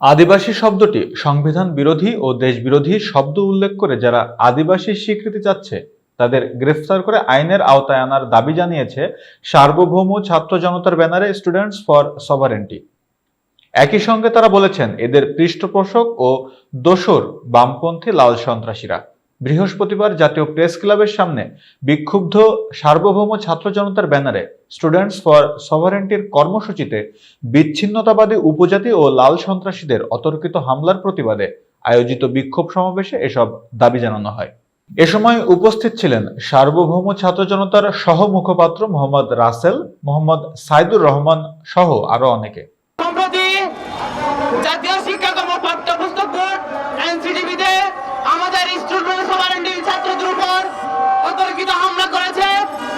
আদিবাসী শব্দটি সংবিধান বিরোধী ও দেশবিরোধী শব্দ উল্লেখ করে যারা আদিবাসী স্বীকৃতি চাচ্ছে, তাদের গ্রেফতার করে আইনের আওতায় আনার দাবি জানিয়েছে সার্বভৌম ছাত্র জনতার ব্যানারে স্টুডেন্টস ফর সভারেন্টি একই সঙ্গে তারা বলেছেন, এদের পৃষ্ঠপোষক ও দোসর বামপন্থী লাল সন্ত্রাসীরা। বৃহস্পতিবার জাতীয় প্রেস ক্লাবের সামনে বিক্ষুব্ধ সার্বভৌম ছাত্র জনতার ব্যানারে স্টুডেন্টস ফর সভারেন্টির কর্মসূচিতে বিচ্ছিন্নতাবাদী উপজাতি ও লাল সন্ত্রাসীদের অতর্কিত হামলার প্রতিবাদে আয়োজিত বিক্ষোভ সমাবেশে এসব দাবি জানানো হয়। এ সময় উপস্থিত ছিলেন সার্বভৌম ছাত্র জনতার সহ মুখপাত্র মোহাম্মদ রাসেল, মোহাম্মদ সাইদুর রহমান সহ আরও অনেকে। জাতীয় শিক্ষাকর্ম পাঠ্যপুস্তক বোর্ড এনসিটিভিতে আমাদের স্টুডেন্ট সভারেন্টি ছাত্রদের উপর অতর্কিত হামলা করেছে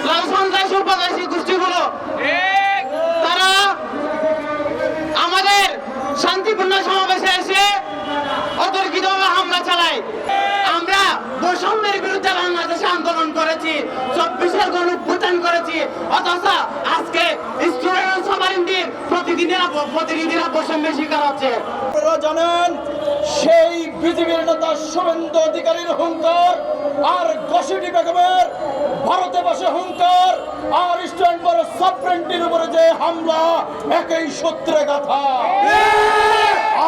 লাল সন্ত্রাসী উপদেশী গোষ্ঠীগুলো তারা আমাদের শান্তিপূর্ণ সমাবেশে এসে অতর্কিতভাবে হামলা চালায় আমরা বৈষম্যের বিরুদ্ধে বাংলাদেশে আন্দোলন করেছি চব্বিশের উত্থান করেছি। অথচ আজকে স্টুডেন্ট প্রতিদিনের প্রতিনিধিরা বৈষম্যের শিকার হচ্ছে। জানেন সেই পৃথিবীর নেতা শুভেন্দু অধিকারীর হুঙ্কার আর গসিটি বেগমের ভারতে বসে হুঙ্কার আর স্টুডেন্ট বড় সাবরেন্টির উপরে যে হামলা একই সূত্রে গাথা।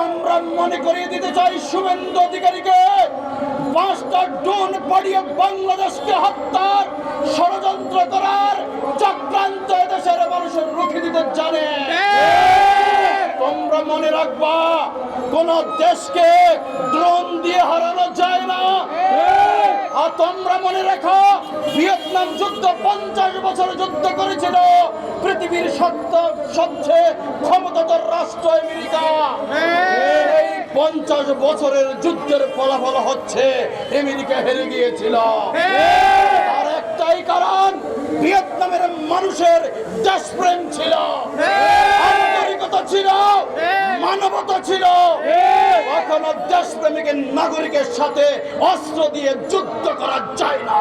আমরা মনে করিয়ে দিতে চাই শুভেন্দু অধিকারীকে পাঁচটা ডোন পাড়িয়ে বাংলাদেশকে হত্যার ষড়যন্ত্র করার চক্রান্ত দেশের মানুষের রুখে দিতে জানে। তোমরা মনে রাখবা, কোন দেশকে ড্রোন দিয়ে হারানো যায় না। আর তোমরা মনে রেখো, ভিয়েতনাম যুদ্ধ পঞ্চাশ বছর যুদ্ধ করেছিল। পৃথিবীর সত্য, সবচেয়ে ক্ষমতাধর রাষ্ট্র আমেরিকা। পঞ্চাশ বছরের যুদ্ধের ফলাফল হচ্ছে আমেরিকা হেরে গিয়েছিল। আর একটাই কারণ, ভিয়েতনামের মানুষের দেশপ্রেম ছিল। ছিল, মানবতা ছিল। দেশপ্রেমিকের নাগরিকের সাথে অস্ত্র দিয়ে যুদ্ধ করা যায় না।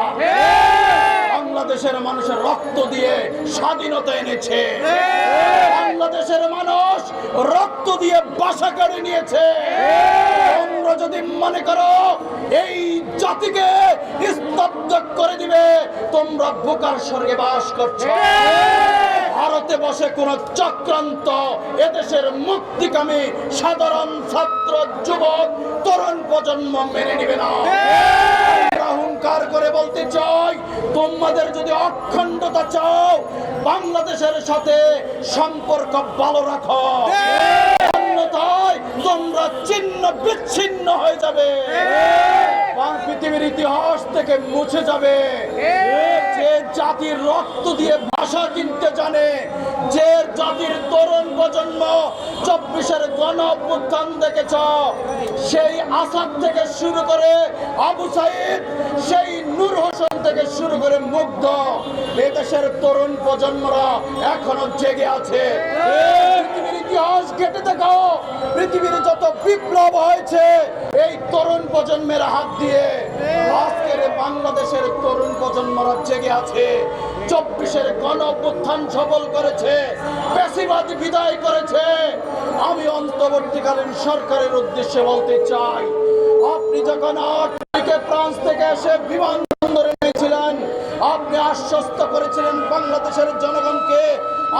বাংলাদেশের মানুষের রক্ত দিয়ে স্বাধীনতা এনেছে। বাংলাদেশের মানুষ রক্ত দিয়ে বাসা করে নিয়েছে। তোমরা যদি মনে করো এই জাতিকে স্তব্ধ করে দিবে তোমরা বোকার স্বর্গে বাস করছ। ভারতে বসে কোন চক্রান্ত এদেশের মুক্তিকামী সাধারণ ছাত্র যুবক তরুণ প্রজন্ম মেনে নিবে না। হুঙ্কার করে বলতে চাই তোমাদের যদি অখণ্ডতা চাও বাংলাদেশের সাথে সম্পর্ক ভালো রাখো। অন্যথায় তোমরা চিহ্ন বিচ্ছিন্ন হয়ে যাবে। বাং- পৃথিবীর ইতিহাস থেকে মুছে যাবে। যে জাতির রক্ত দিয়ে ভাষা কিনতে জানে, যে জাতির তরুণ প্রজন্ম চব্বিশের গণ অভ্যুত্থান দেখেছ, সেই আসাদ থেকে শুরু করে আবু সাইদ, সেই নূর হোসেন থেকে শুরু করে মুগ্ধ এদেশের তরুণ প্রজন্মরা এখনও জেগে আছে। পৃথিবীর ইতিহাস ঘেটে দেখো পৃথিবীর যত বিপ্লব হয়েছে, এই তরুণ প্রজন্মের হাত দিয়ে আজকের বাংলাদেশের তরুণ প্রজন্মরা জেগে আছে, চব্বিশের গণ সফল করেছে, বেশিবাদ বিদায় করেছে। আমি অন্তর্বর্তীকালীন সরকারের উদ্দেশ্যে বলতে চাই, আপনি যখন আট ফ্রান্স থেকে এসে নিয়েছিলেন আপনি আশ্বস্ত করেছিলেন বাংলাদেশের জনগণকে।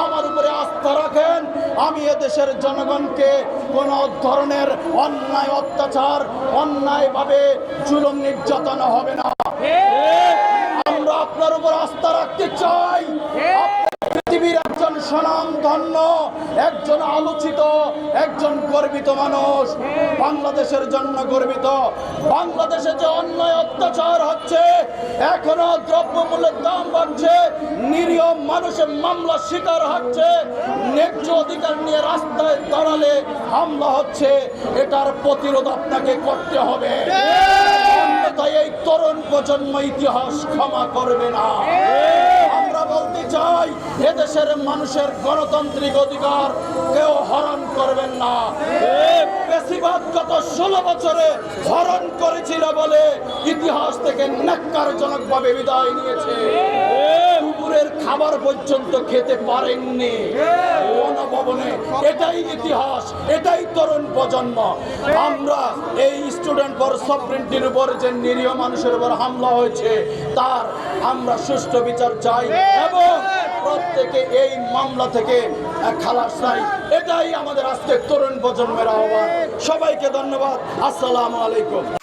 আমার উপরে আস্থা রাখেন। আমি এদেশের জনগণকে কোন ধরনের অন্যায় অত্যাচার, অন্যায়ভাবে জুলুম নির্যাতন হবে না। আমরা আপনার উপর আস্থা রাখতে চাই। পৃথিবীর একজন সুনাম ধন্য একজন আলোচিত একজন গর্বিত মানুষ। বাংলাদেশের জন্য গর্বিত। বাংলাদেশে যে অন্যায় অত্যাচার হচ্ছে এখনও দ্রব্যমূল্যের দাম বাড়ছে নিরীহ মানুষের মামলা শিকার হচ্ছে ন্যায্য অধিকার নিয়ে রাস্তায় দাঁড়ালে হামলা হচ্ছে এটার প্রতিরোধ আপনাকে করতে হবে। অন্যথায় এই তরুণ প্রজন্ম ইতিহাস ক্ষমা করবে না। বলতে চাই, এদেশের মানুষের গণতান্ত্রিক অধিকার কেউ হরণ করবেন না। বেশিরভাগ গত ষোলো বছরে হরণ করেছিল বলে ইতিহাস থেকে ন্যাক্কারজনক ভাবে বিদায় নিয়েছে। দুপুরের খাবার পর্যন্ত খেতে পারেননি। গণভবনে এটাই ইতিহাস এটাই তরুণ প্রজন্ম। আমরা এই স্টুডেন্ট ফর সফরেন্টির উপর যে নিরীহ মানুষের উপর হামলা হয়েছে তার আমরা সুষ্ঠু বিচার চাই এবং প্রত্যেকে এই মামলা থেকে খালাস চাই। এটাই আমাদের আজকে তরুণ প্রজন্মের আহ্বান। সবাইকে ধন্যবাদ। আসসালামু আলাইকুম।